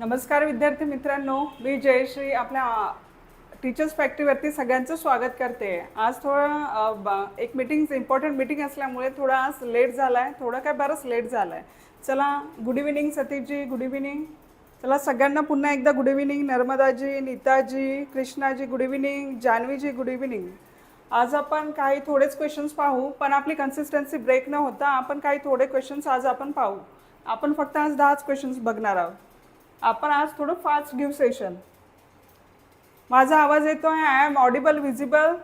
नमस्कार विद्यार्थी मित्रांनो. मी जयश्री आपल्या टीचर्स फॅक्टरीवरती सगळ्यांचं स्वागत करते. आज थोडं एक मीटिंग इम्पॉर्टंट मीटिंग असल्यामुळे थोडा आज लेट झाला आहे थोडं काय बरंच लेट झालं आहे चला गुड इव्हिनिंग सतीशजी गुड इव्हिनिंग चला सगळ्यांना पुन्हा एकदा good evening नर्मदाजी Neeta ji Krishnaji good evening जान्हवीजी good evening आज आपण काही थोडेच क्वेश्चन्स पाहू पण आपली कन्सिस्टन्सी ब्रेक न होता आपण काही थोडे क्वेश्चन्स आज आपण पाहू. आपण फक्त आज दहाच क्वेश्चन्स बघणार आहोत. आपण आज थोडं फास्ट घेऊ सेशन माझा आवाज येतो आहे I am audible visible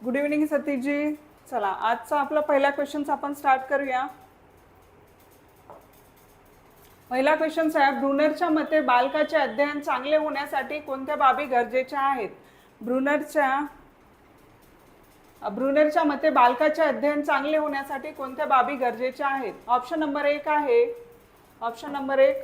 good evening सतीशजी. चला आजचा आपला पहिला क्वेश्चन आपण स्टार्ट करूया. पहिला क्वेश्चन आहे ब्रुनरच्या मते बालकाचे अध्ययन चांगले होण्यासाठी कोणत्या बाबी गरजेच्या आहेत? ब्रुनरच्या ब्रुनरच्या मते बालकाचे अध्ययन चांगले होण्यासाठी कोणत्या बाबी गरजेच्या आहेत? ऑप्शन नंबर एक आहे. ऑप्शन नंबर एक.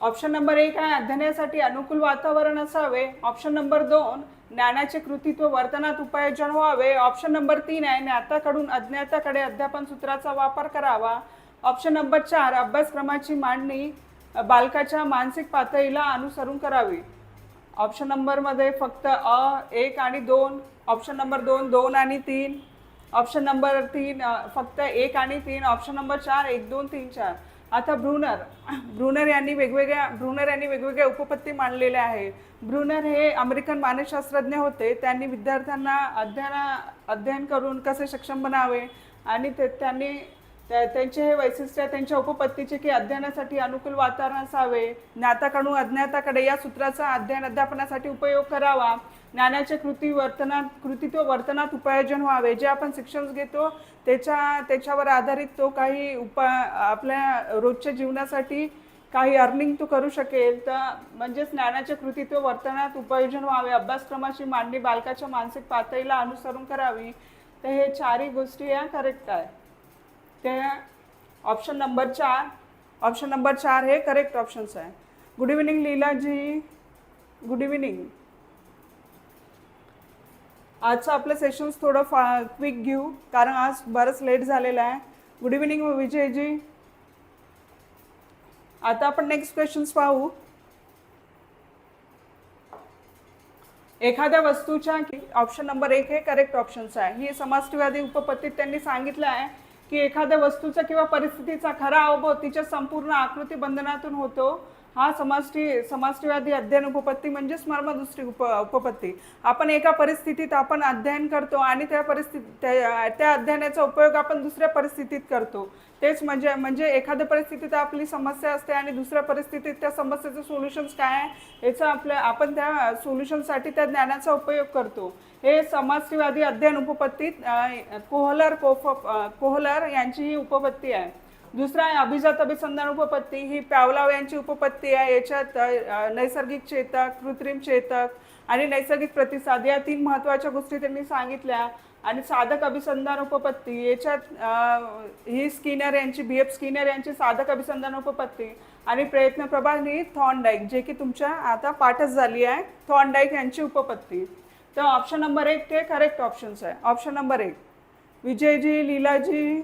ऑप्शन नंबर एक आहे अध्ययनासाठी अनुकूल वातावरण असावे. ऑप्शन नंबर दोन ज्ञानाचे कृतित्व वर्तनात उपायोजन व्हावे. ऑप्शन नंबर तीन आहे ज्ञाताकडून अज्ञाताकडे अध्यापन सूत्राचा वापर करावा. ऑप्शन नंबर चार अभ्यासक्रमाची मांडणी. बालकाच्या मानसिक पातळीला अनुसरून करावी. ऑप्शन नंबरमध्ये फक्त अ एक आणि दोन. ऑप्शन नंबर दोन दोन आणि तीन. ऑप्शन नंबर तीन फक्त एक आणि तीन. ऑप्शन नंबर चार एक दोन तीन चार. आता ब्रुनर ब्रुनर यांनी वेगवेगळ्या ब्रुनर यांनी वेगवेगळ्या उपपत्ती मांडलेल्या आहे ब्रुनर हे अमेरिकन मानसशास्त्रज्ञ होते. त्यांनी विद्यार्थ्यांना अध्ययना अध्ययन करून कसे सक्षम बनावे आणि ते त्यांनी त्यांचे हे वैशिष्ट्य त्यांच्या उपपत्तीचे की अध्ययनासाठी अनुकूल वातावरण असावे ज्ञाताकडून अज्ञाताकडे या सूत्राचा अध्ययन अध्यापनासाठी उपयोग करावा. ज्ञानाचे कृती वर्तनात कृतित्व वर्तनात उपायोजन व्हावे. जे आपण शिक्षण घेतो त्याच्या त्याच्यावर आधारित तो काही उपा आपल्या रोजच्या जीवनासाठी काही अर्निंग तो करू शकेल. तर म्हणजेच ज्ञानाचे कृतित्व वर्तनात उपयोजन व्हावे. अभ्यासक्रमाची मांडणी बालकाच्या मानसिक पातळीला अनुसरून करावी. तर हे चारही गोष्टी या करेक्ट आहे ते ऑप्शन नंबर चार. ऑप्शन नंबर चार हे करेक्ट ऑप्शन्स आहे. Good evening Leelaji. Good evening आजचं आपलं सेशन्स थोडं फा क्विक घेऊ कारण आज बरंच लेट झालेलं आहे. गुड इव्हिनिंग विजयजी. आता आपण नेक्स्ट क्वेश्चन्स पाहू. एखाद्या वस्तूच्या ऑप्शन नंबर एक हे करेक्ट ऑप्शन्स आहे. ही समाजवादी उपपत्तीत त्यांनी सांगितलं आहे. की एखाद्या वस्तूचा किंवा परिस्थितीचा खरा अवबोध तिच्या संपूर्ण आकृती बंधनातून होतो. हा समाष्टी समाष्टीवादी अध्ययन उपपत्ती म्हणजे स्मर्मदृष्टी उप उपपत्ती. आपण एका परिस्थितीत आपण अध्ययन करतो आणि त्या परिस्थिती त्या त्या अध्ययनाचा उपयोग आपण दुसऱ्या परिस्थितीत करतो. तेच म्हणजे म्हणजे एखाद्या परिस्थितीत आपली समस्या असते आणि दुसऱ्या परिस्थितीत त्या समस्येचं सोल्युशन्स काय आहे याचं आपलं आपण त्या सोल्युशनसाठी त्या ज्ञानाचा उपयोग करतो. हे समाजवादी अध्ययन उपपत्तीत कोहलर कोफ कोहलर यांची ही उपपत्ती आहे. दुसरा आहे अभिजात अभिसंधान उपपत्ती. ही प्यावलाव यांची उपपत्ती आहे. याच्यात नैसर्गिक चेतक कृत्रिम चेतक आणि नैसर्गिक प्रतिसाद या तीन महत्त्वाच्या गोष्टी त्यांनी सांगितल्या. आणि साधक अभिसंधान उपपत्ती. याच्यात ही स्किनर यांची बी एफ स्किनर यांची साधक अभिसंधान उपपत्ती. आणि प्रयत्न प्रभाग ही थॉनडाईक जे की तुमच्या आता पाठच झाली आहे थॉनडाईक यांची उपपत्ती. तर ऑप्शन नंबर एक ते करेक्ट ऑप्शन्स आहे. ऑप्शन नंबर एक विजयजी लीलाजी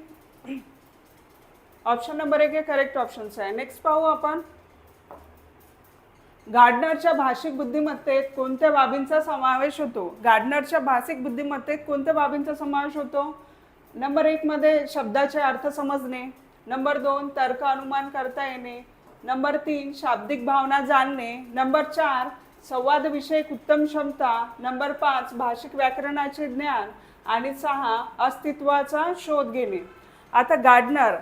ऑप्शन नंबर एक हे करेक्ट ऑप्शन्स आहे. नेक्स्ट पाहू आपण. गार्डनरच्या भाषिक बुद्धिमत्तेत कोणत्या बाबींचा समावेश होतो? गार्डनरच्या भाषिक बुद्धिमत्तेत कोणत्या बाबींचा समावेश होतो? नंबर एकमध्ये शब्दाचे अर्थ समजणे. नंबर दोन तर्क अनुमान करता येणे. नंबर तीन शाब्दिक भावना जाणणे. नंबर चार संवादविषयक उत्तम क्षमता. नंबर पाच भाषिक व्याकरणाचे ज्ञान. आणि सहा अस्तित्वाचा शोध घेणे. आता गार्डनर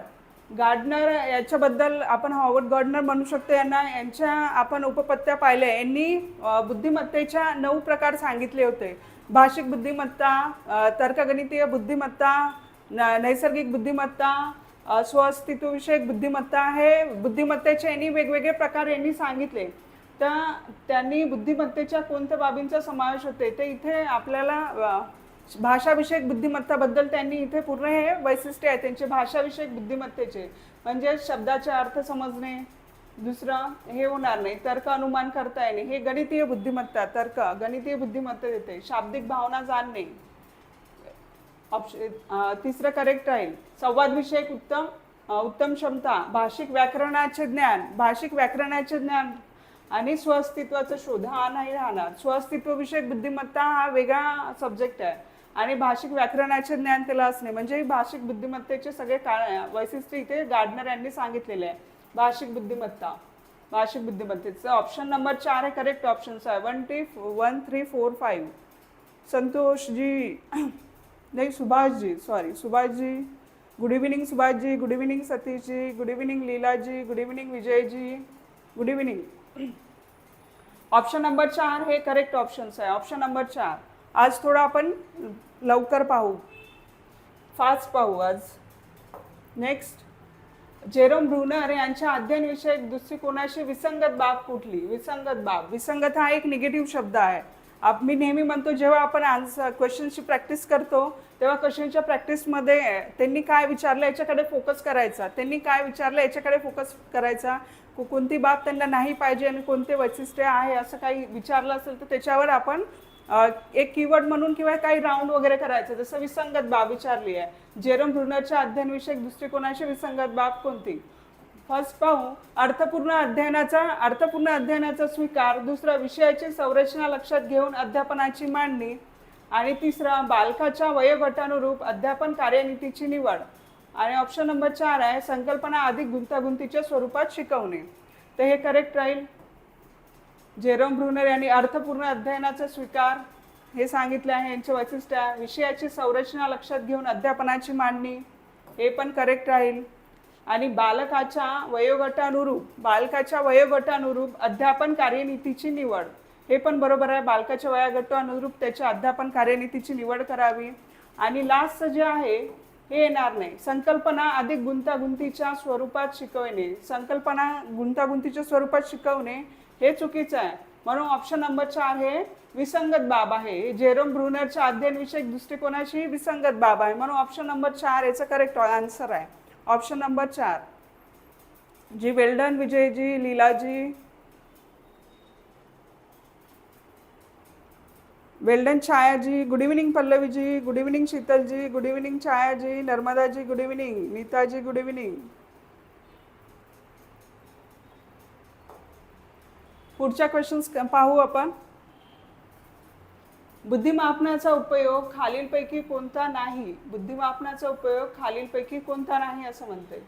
गार्डनर याच्याबद्दल आपण हॉवर्ड गार्डनर म्हणू शकतो. यांना यांच्या आपण उपपत्त्या पाहिल्या. यांनी बुद्धिमत्तेच्या नऊ प्रकार सांगितले होते. भाषिक बुद्धिमत्ता तर्कगणितीय बुद्धिमत्ता न- नैसर्गिक बुद्धिमत्ता स्वअस्तित्वविषयक बुद्धिमत्ता हे बुद्धिमत्तेचे यांनी वेगवेगळे प्रकार यांनी सांगितले. तर त्यांनी बुद्धिमत्तेच्या कोणत्या बाबींचा समावेश होते? ते इथे आपल्याला भाषाविषयक बुद्धिमत्ताबद्दल त्यांनी इथे पूर्ण हे वैशिष्ट्य आहे त्यांचे भाषाविषयक बुद्धिमत्तेचे. म्हणजे शब्दाचे अर्थ समजणे दुसरं हे होणार नाही तर्क अनुमान करता येणे हे गणितीय बुद्धिमत्ता तर्क गणितीय बुद्धिमत्ता देते. शाब्दिक भावना जाणणे. ऑप्शन तिसरं करेक्ट राहील. संवादविषयक उत्तम उत्तम क्षमता भाषिक व्याकरणाचे ज्ञान भाषिक व्याकरणाचे ज्ञान आणि स्वअस्तित्वाचा शोध. हा नाही राहणार. स्व अस्तित्वविषयक बुद्धिमत्ता हा वेगळा सब्जेक्ट आहे. आणि भाषिक व्याकरणाचे ज्ञान त्याला असणे म्हणजे भाषिक बुद्धिमत्तेचे सगळे का वैशिष्ट्य इथे गार्डनर यांनी सांगितलेले आहे. भाषिक बुद्धिमत्ता भाषिक बुद्धिमत्तेचं ऑप्शन नंबर चार हे करेक्ट ऑप्शन आहे. One T one three four five Santoshji नाही Subhashji sorry Subhashji good evening Subhashji good evening सतीशजी good evening Leelaji good evening Vijayji good evening option number चार हे करेक्ट ऑप्शन्स आहे. ऑप्शन नंबर चार. आज थोडं आपण लवकर पाहू. फास्ट पाहू आज. नेक्स्ट जेरोम ब्रुनर यांच्या अध्ययनविषयक दृष्टिकोनाशी विसंगत बाब कुठली? विसंगत बाब. विसंगत हा एक निगेटिव्ह शब्द आहे. आप मी नेहमी म्हणतो जेव्हा आपण आन्सर क्वेश्चनची प्रॅक्टिस करतो तेव्हा क्वेश्चनच्या प्रॅक्टिसमध्ये त्यांनी काय विचारलं याच्याकडे फोकस करायचा. त्यांनी काय विचारलं याच्याकडे फोकस करायचा. कोणती बाब त्यांना नाही पाहिजे आणि कोणते वैशिष्ट्य आहे असं काही विचारलं असेल तर त्याच्यावर आपण एक कीवर्ड म्हणून किंवा काही राऊंड वगैरे करायचं जसं विसंगत बाब विचारली आहे. जेरम ब्रुनरच्या अध्ययनविषयक दृष्टिकोनाची विसंगत बाब कोणती? फर्स्ट पाहू अर्थपूर्ण अध्ययनाचा अर्थपूर्ण अध्ययनाचा स्वीकार दुसरा विषयाची संरचना लक्षात घेऊन अध्यापनाची मांडणी आणि तिसरा बालकाच्या वयोगटानुरूप अध्यापन कार्यनीतीची निवड. आणि ऑप्शन नंबर चार आहे संकल्पना अधिक गुंतागुंतीच्या स्वरूपात शिकवणे. तर हे करेक्ट राहील? जेरोम ब्रुनर यांनी अर्थपूर्ण अध्ययनाचा स्वीकार हे सांगितले आहे. यांचे वैशिष्ट्य विषयाची संरचना लक्षात घेऊन अध्यापनाची मांडणी हे पण करेक्ट राहील. आणि बालकाच्या वयोगटानुरूप बालकाच्या वयोगटानुरूप अध्यापन कार्यनीतीची निवड हे पण बरोबर आहे. बालकाच्या वयोगटानुरूप त्याच्या अध्यापन कार्यनीतीची निवड करावी. आणि लास्ट जे आहे हे येणार नाही. संकल्पना अधिक गुंतागुंतीच्या स्वरूपात शिकवणे. संकल्पना गुंतागुंतीच्या स्वरूपात शिकवणे हे चुकीचं आहे. म्हणून ऑप्शन नंबर चार हे विसंगत बाब आहे. जेरोम ब्रुनरच्या अध्ययनविषयक दृष्टिकोनाशी विसंगत बाब आहे. म्हणून ऑप्शन नंबर चार याचं करेक्ट आन्सर आहे. ऑप्शन नंबर चार. जी well done Vijayji Leelaji well done Chhaya ji good evening पल्लवीजी good evening शीतलजी good evening Chhaya ji नर्मदाजी good evening Neeta ji good evening. पुढच्या क्वेश्चन्स पाहू आपण. बुद्धिमापनाचा उपयोग खालीलपैकी कोणता नाही? बुद्धिमापनाचा उपयोग खालीलपैकी कोणता नाही असं म्हणते.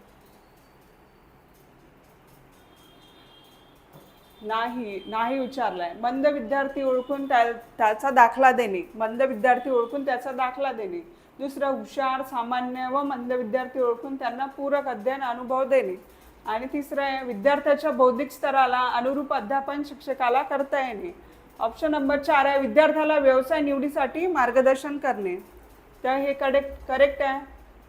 नाही नाही विचारलाय. मंद विद्यार्थी ओळखून त्या त्याचा दाखला देणे. मंद विद्यार्थी ओळखून त्याचा दाखला देणे. दुसरं हुशार सामान्य व मंद विद्यार्थी ओळखून त्यांना पूरक अध्ययन अनुभव देणे. आणि तिसरं आहे विद्यार्थ्याच्या बौद्धिक स्तराला अनुरूप अध्यापन शिक्षकाला करता येणे. ऑप्शन नंबर चार आहे विद्यार्थ्याला व्यवसाय निवडीसाठी मार्गदर्शन करणे. तर हे करेक्ट करेक्ट आहे.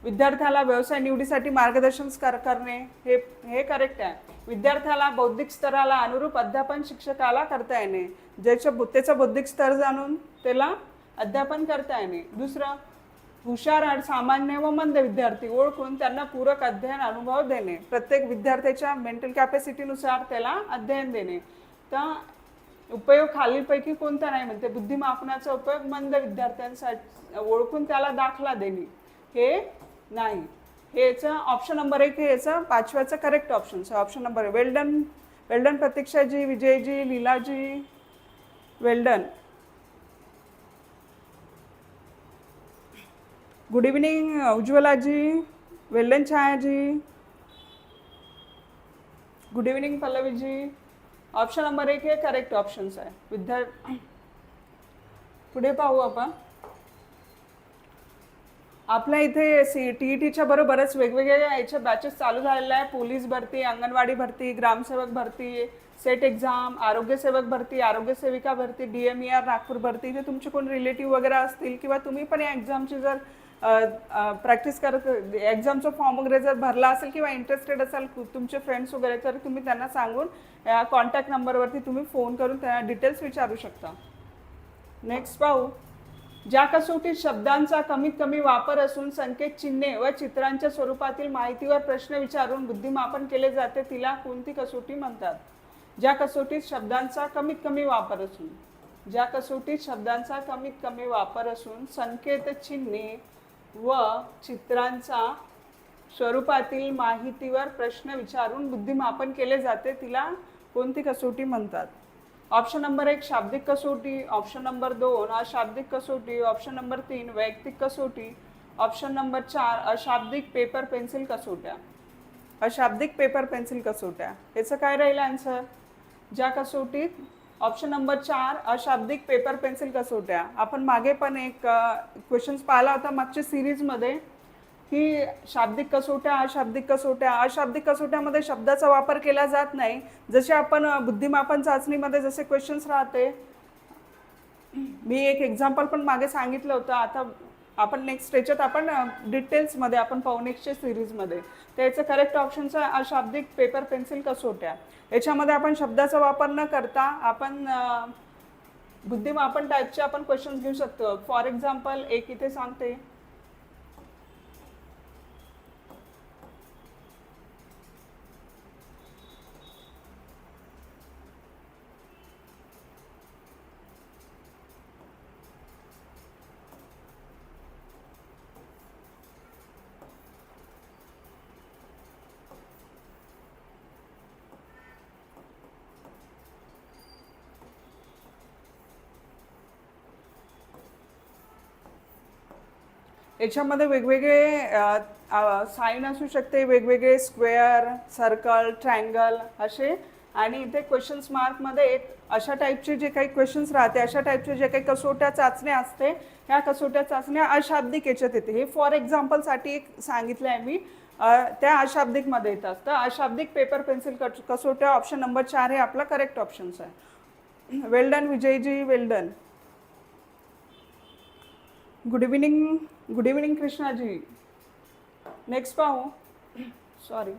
विद्यार्थ्याला व्यवसाय निवडीसाठी मार्गदर्शन कर करणे हे हे करेक्ट आहे. विद्यार्थ्याला बौद्धिक स्तराला अनुरूप अध्यापन शिक्षकाला करता येणे. ज्याच्या त्याचा बौद्धिक स्तर जाणून त्याला अध्यापन करता येणे. दुसरं हुशार आणि सामान्य व मंद विद्यार्थी ओळखून त्यांना पूरक अध्ययन अनुभव देणे. प्रत्येक विद्यार्थ्याच्या मेंटल कॅपॅसिटीनुसार त्याला अध्ययन देणे. तर उपयोग खालीलपैकी कोणता नाही म्हणते. बुद्धिमापनाचा उपयोग मंद विद्यार्थ्यांसाठी ओळखून त्याला दाखला देणे. हे नाही. हे याचं ऑप्शन नंबर एक हे याचं पाचव्याचं correct option option number well done well done प्रतीक्षाजी Vijayji Leelaji well done. Good evening उज्ज्वलाजी well done Chhaya ji good evening पल्लवीजी option number एक हे करेक्ट ऑप्शन्स आहे विद्या पुढे पाहू आपण. आपल्या इथे सी टी ई टीच्या बरोबरच वेगवेगळ्या याच्या बॅचेस चालू झालेल्या आहे पोलीस भरती अंगणवाडी भरती ग्रामसेवक भरती सेट एक्झाम आरोग्यसेवक भरती आरोग्यसेविका भरती D M E R Nagpur भरती. इथे तुमचे कोण रिलेटिव्ह वगैरे असतील किंवा तुम्ही पण या एक्झामची जर प्रॅक्टिस करत एक्झामचा फॉर्म वगैरे जर भरला असेल किंवा इंटरेस्टेड असाल तुमचे फ्रेंड्स वगैरे तर तुम्ही त्यांना सांगून या कॉन्टॅक्ट नंबरवरती तुम्ही फोन करून त्यांना डिटेल्स विचारू शकता. नेक्स्ट पाहू. ज्या कसोटीत शब्दांचा कमीत कमी वापर असून संकेत चिन्हे व चित्रांच्या स्वरूपातील माहितीवर प्रश्न विचारून बुद्धिमापन केले जाते तिला कोणती कसोटी म्हणतात? ज्या कसोटीत शब्दांचा कमीत कमी वापर असून ज्या कसोटीत शब्दांचा कमीत कमी वापर असून संकेत चिन्हे व चित्रांचा स्वरूपातील माहितीवर प्रश्न विचारून बुद्धिमापन केले जाते तिला कोणती कसोटी म्हणतात? ऑप्शन नंबर एक शाब्दिक कसोटी. ऑप्शन नंबर दोन अशाब्दिक कसोटी. ऑप्शन नंबर तीन वैयक्तिक कसोटी. ऑप्शन नंबर चार अशाब्दिक पेपर पेन्सिल कसोट्या. अशाब्दिक पेपर पेन्सिल कसोट्या. याचं काय राहील आन्सर ज्या कसोटीत ऑप्शन नंबर चार अशाब्दिक पेपर पेन्सिल कसोट्या आपण मागे पण एक क्वेश्चन्स पाहिला होता मागच्या सिरीजमध्ये की शाब्दिक कसोट्या अशाब्दिक कसोट्या अशाब्दिक कसोट्यामध्ये शब्दाचा वापर केला जात नाही. जसे आपण बुद्धिमापन चाचणीमध्ये जसे क्वेश्चन्स राहते. मी एक एक्झाम्पल पण मागे सांगितलं होतं. आता आपण नेक्स्ट याच्यात आपण डिटेल्समध्ये आपण पवनेक्सच्या सिरीजमध्ये तर याचं करेक्ट ऑप्शनचं शाब्दिक पेपर पेन्सिल कसोट्या याच्यामध्ये आपण शब्दाचा वापर न करता आपण बुद्धिमापन टाईपचे आपण क्वेश्चन्स घेऊ शकतो. फॉर एक्झाम्पल एक इथे सांगते. याच्यामध्ये वेगवेगळे साईन असू शकते वेगवेगळे स्क्वेअर सर्कल ट्रँगल असे. आणि इथे क्वेश्चन्स मार्कमध्ये एक अशा टाईपचे जे काही क्वेश्चन्स राहते अशा टाईपचे जे काही कसोट्या चाचण्या असते ह्या कसोट्या चाचण्या अशाब्दिक याच्यात येते. हे फॉर एक्झाम्पलसाठी एक सांगितलं आहे मी त्या अशाब्दिकमध्ये येत असतं अशाब्दिक पेपर पेन्सिल कट कसोट्या ऑप्शन नंबर चार हे आपला करेक्ट ऑप्शन्स आहे. Well done Vijayji well done good evening good evening Krishnaji next पाहू. सॉरी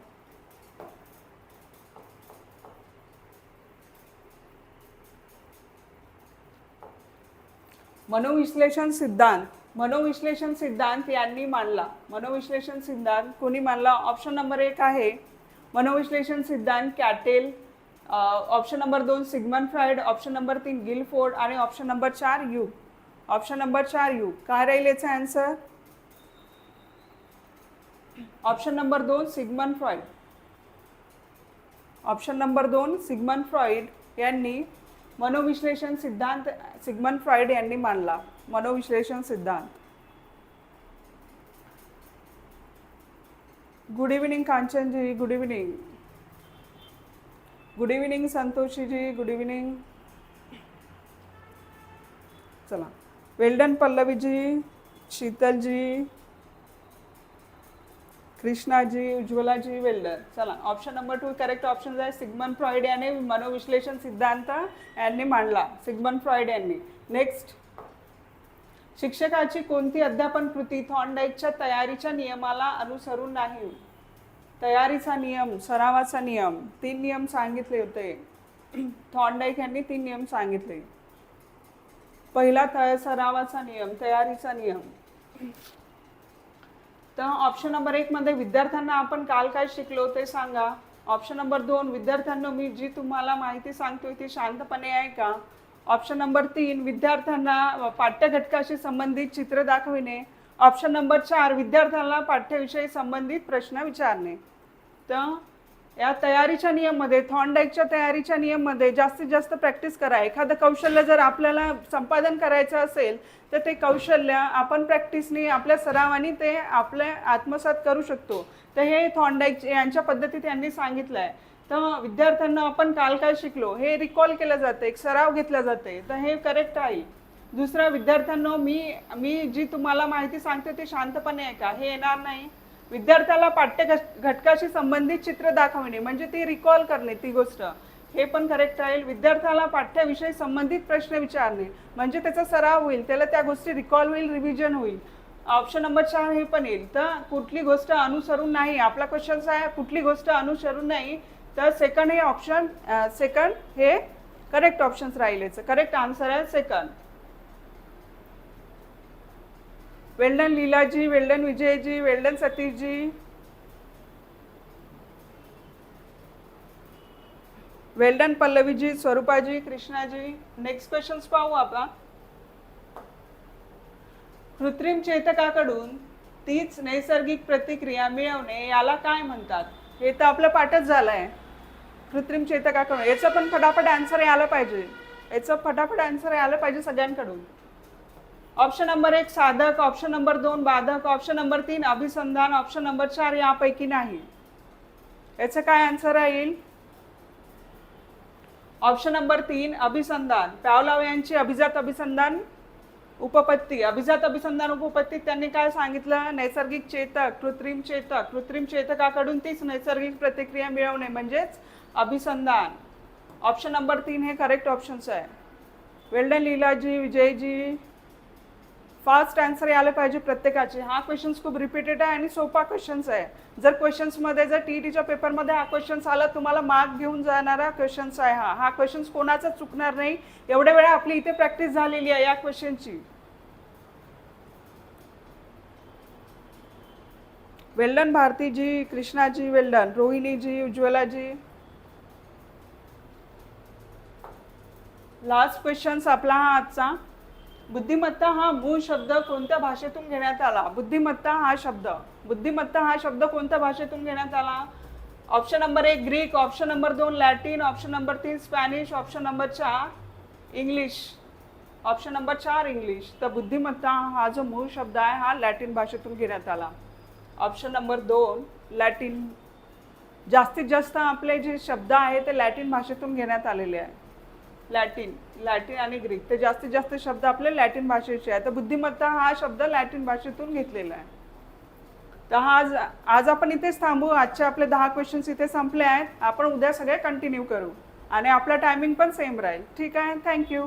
मनोविश्लेषण सिद्धांत. मनोविश्लेषण सिद्धांत यांनी मांडला. मनोविश्लेषण सिद्धांत कोणी मांडला? ऑप्शन नंबर एक आहे. मनोविश्लेषण सिद्धांत कॅटेल. ऑप्शन नंबर दोन सिग्मन फ्रायड ऑप्शन नंबर तीन गिलफोर्ड. आणि ऑप्शन नंबर चार यू. ऑप्शन नंबर चार यू. काय राहील याचा आन्सर ऑप्शन नंबर दोन सिग्मन फ्रॉइड. ऑप्शन नंबर दोन सिग्मन फ्रॉइड यांनी मनोविश्लेषण सिद्धांत सिग्मन फ्रॉइड यांनी मानला मनोविश्लेषण सिद्धांत. Good evening कांचनजी. Good evening good evening संतोषीजी. Good evening चला. वेल्डन पल्लवीजी शीतलजी कृष्णाजी उज्ज्वलाजी वेल्डर चला option number two correct option आहे. सिग्मन फ्रॉइड याने मनोविश्लेषण सिद्धांत यांनी मांडला. सिग्मन फ्रॉइड यांनी. नेक्स्ट शिक्षकाची कोणती अध्यापन कृती थॉनडाईकच्या तयारीच्या नियमाला अनुसरून नाही? तयारीचा नियम सरावाचा नियम तीन नियम सांगितले होते. थॉन्डाईक यांनी तीन नियम सांगितले. पहिला तय सरावाचा नियम तयारीचा नियम. तर ऑप्शन नंबर एक मध्ये विद्यार्थ्यांना आपण काल काय शिकलो ते सांगा. ऑप्शन नंबर दोन विद्यार्थ्यांना मी जी तुम्हाला माहिती सांगतोय ती शांतपणे आहे का ऑप्शन नंबर तीन विद्यार्थ्यांना पाठ्यघटकाशी संबंधित चित्र दाखविणे. ऑप्शन नंबर चार विद्यार्थ्यांना पाठ्यविषयी संबंधित प्रश्न विचारणे. तर या तयारीच्या नियममध्ये थॉनडाईकच्या तयारीच्या नियममध्ये जास्तीत जास्त प्रॅक्टिस करा. एखादं कौशल्य जर आपल्याला संपादन करायचं असेल तर ते कौशल्य आपण प्रॅक्टिसनी आपल्या सरावानी ते आपल्या आत्मसात करू शकतो. तर हे थॉनडाईक यांच्या पद्धतीत यांनी सांगितलं आहे तर विद्यार्थ्यांना आपण काल काय शिकलो? हे रिकॉल केलं जातं एक सराव घेतला जाते तर हे करेक्ट आहे. दुसरा विद्यार्थ्यांना मी मी जी तुम्हाला माहिती सांगते ते शांतपणे आहे का हे येणार नाही. विद्यार्थ्याला पाठ्य घटकाशी संबंधित चित्र दाखवणे म्हणजे ती रिकॉल करणे ती गोष्ट. हे पण करेक्ट राहील. विद्यार्थ्याला पाठ्याविषयी संबंधित प्रश्न विचारणे म्हणजे त्याचा सराव होईल त्याला त्या गोष्टी रिकॉल होईल रिव्हिजन होईल. ऑप्शन नंबर चार हे पण येईल. तर कुठली गोष्ट अनुसरून नाही आपला क्वेश्चन आहे कुठली गोष्ट अनुसरून नाही तर सेकंड हे ऑप्शन सेकंड हे करेक्ट ऑप्शन्स राहील याचं करेक्ट आन्सर आहे second well done Leelaji well done Vijayji well done सतीशजी. Well done पल्लवीजी स्वरूपाजी Krishnaji. Next questions पाहू आपण. कृत्रिम चेतकाकडून तीच नैसर्गिक प्रतिक्रिया मिळवणे याला काय म्हणतात? हे तर आपलं पाठच झालं आहे कृत्रिम चेतकाकडून. याचं पण फटाफट आन्सर यायला पाहिजे. याचं फटाफट आन्सर यायला पाहिजे सगळ्यांकडून. ऑप्शन नंबर एक साधक ऑप्शन नंबर दोन बाधक ऑप्शन नंबर तीन अभिसंधान ऑप्शन नंबर चार यापैकी नाही. याचं काय आन्सर येईल ऑप्शन नंबर तीन अभिसंधान. पावलाव यांची अभिजात अभिसंधान उपपत्ती. अभिजात अभिसंधान उपपत्तीत त्यांनी काय सांगितलं? नैसर्गिक चेतक कृत्रिम चेतक. कृत्रिम चेतकाकडून तीच नैसर्गिक प्रतिक्रिया मिळवणे म्हणजेच अभिसंधान. ऑप्शन नंबर तीन हे करेक्ट ऑप्शन्स आहे. Well done Leelaji Vijayji fast answer यायला पाहिजे प्रत्येकाचे. हा क्वेश्चन्स खूप रिपीटेड आहे आणि सोपा क्वेश्चन्स आहे. जर क्वेश्चन्समध्ये जर टी टीच्या पेपरमध्ये हा क्वेश्चन्स आला तुम्हाला मार्क घेऊन जाणारा क्वेश्चन्स आहे हा. हा क्वेश्चन्स कोणाचा चुकणार नाही. एवढ्या वेळा आपली इथे प्रॅक्टिस झालेली आहे या क्वेश्चनची well done भारतीजी Krishnaji well done Rohiniji उज्ज्वलाजी. Last questions आपला हा आजचा. बुद्धिमत्ता हा मूळ शब्द कोणत्या भाषेतून घेण्यात आला? बुद्धिमत्ता हा शब्द. बुद्धिमत्ता हा शब्द कोणत्या भाषेतून घेण्यात आला? ऑप्शन नंबर एक ग्रीक ऑप्शन नंबर दोन लॅटिन ऑप्शन नंबर तीन स्पॅनिश ऑप्शन नंबर चार इंग्लिश ऑप्शन नंबर चार इंग्लिश तर बुद्धिमत्ता हा जो मूळ शब्द आहे हा लॅटिन भाषेतून घेण्यात आला. ऑप्शन नंबर दोन लॅटिन जास्तीत जास्त आपले जे शब्द आहे ते लॅटिन भाषेतून घेण्यात आलेले आहे. लॅटिन लॅटिन आणि ग्रीक. ते जास्तीत जास्त शब्द आपले लॅटिन भाषेचे आहे तर बुद्धिमत्ता हा शब्द लॅटिन भाषेतून घेतलेला आहे. तर हा आज आज आपण इथेच थांबू. आजचे आपले दहा क्वेश्चन्स इथे संपले आहेत. आपण उद्या सगळे कंटिन्यू करू. आणि आपला टायमिंग पण सेम राहील. ठीक आहे? थँक्यू